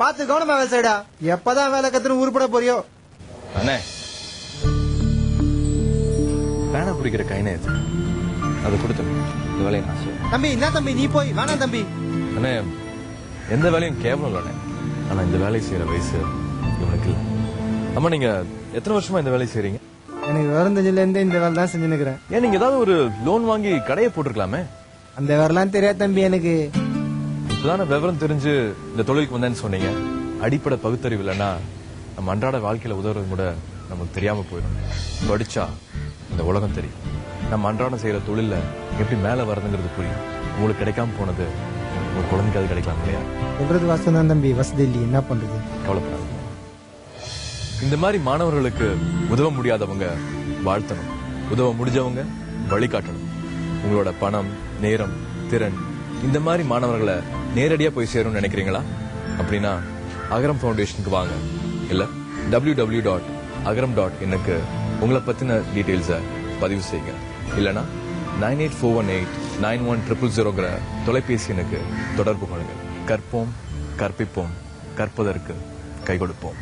பார்த்து கவனமா வேலை செய்டா. எப்பதான் வேலை கத்துன்னு உருப்பட போறியோ? அண்ணே. பேனை பிடிக்கிற கைனே இது. அது கொடுத்து இந்த வேலையை நான் தம்பி என்ன தம்பி நீ போய் வேணாம் தம்பி. அண்ணே எந்த வேலையும் கேவலம் இல்லைண்ணே ஆனா இந்த வேலையை செய்யற வயசு இவனுக்கு இல்லை. அம்மா நீங்க எத்தனை வருஷமா இந்த வேலையை செய்றீங்க? எனக்கு விவரம் தெரிஞ்சதுல இருந்தே இந்த வேலை தான் செஞ்சு நிக்கிறேன் ஏன் நீங்க ஏதாவது ஒரு லோன் வாங்கி கடையை போட்டிருக்கலாமே? அந்த வேலைலாம் தெரியாது தம்பி எனக்கு. இப்பதானே விவரம் தெரிஞ்சு இந்த தொழிலுக்கு வந்தேன்னு சொன்னீங்க. அடிப்படை பகுத்தறிவு இல்லைன்னா நம்ம அன்றாட வாழ்க்கையில உதவுறது கூட நமக்கு தெரியாம போயிடும். படிச்சா இந்த உலகம் தெரியும். நம்ம அன்றாடம் செய்யற தொழில்ல எப்படி மேல வரதுங்கிறது புரியும். உங்களுக்கு கிடைக்காம போனது உங்க குழந்தைக்கு அது கிடைக்கலாம் இல்லையா? சொல்றது வாசம் தான் தம்பி வசதி இல்லையே என்ன பண்றது? கவலைப்படாதீங்க. இந்த மாதிரி மாணவர்களுக்கு உதவ முடியாதவங்க வாழ்த்தணும். உதவ முடிஞ்சவங்க வழிகாட்டணும். உங்களோட பணம் நேரம் திறன் இந்த மாதிரி மாணவர்களை நேரடியா போய் சேரும்னு நினைக்கிறீங்களா? அப்படின்னா அகரம் ஃபவுண்டேஷனுக்கு வாங்க. இல்ல டபிள்யூ டாட் அகரம் டாட் எனக்கு உங்களை பத்தின டீட்டெயில்ஸை பதிவு செய்யுங்க. இல்லனா nine eight four one eight nine one triple ஜீரோங்கிற தொலைபேசி எனக்கு தொடர்பு கொள்ளுங்கள் கற்போம் கற்பிப்போம் கற்பதற்கு கை கொடுப்போம்.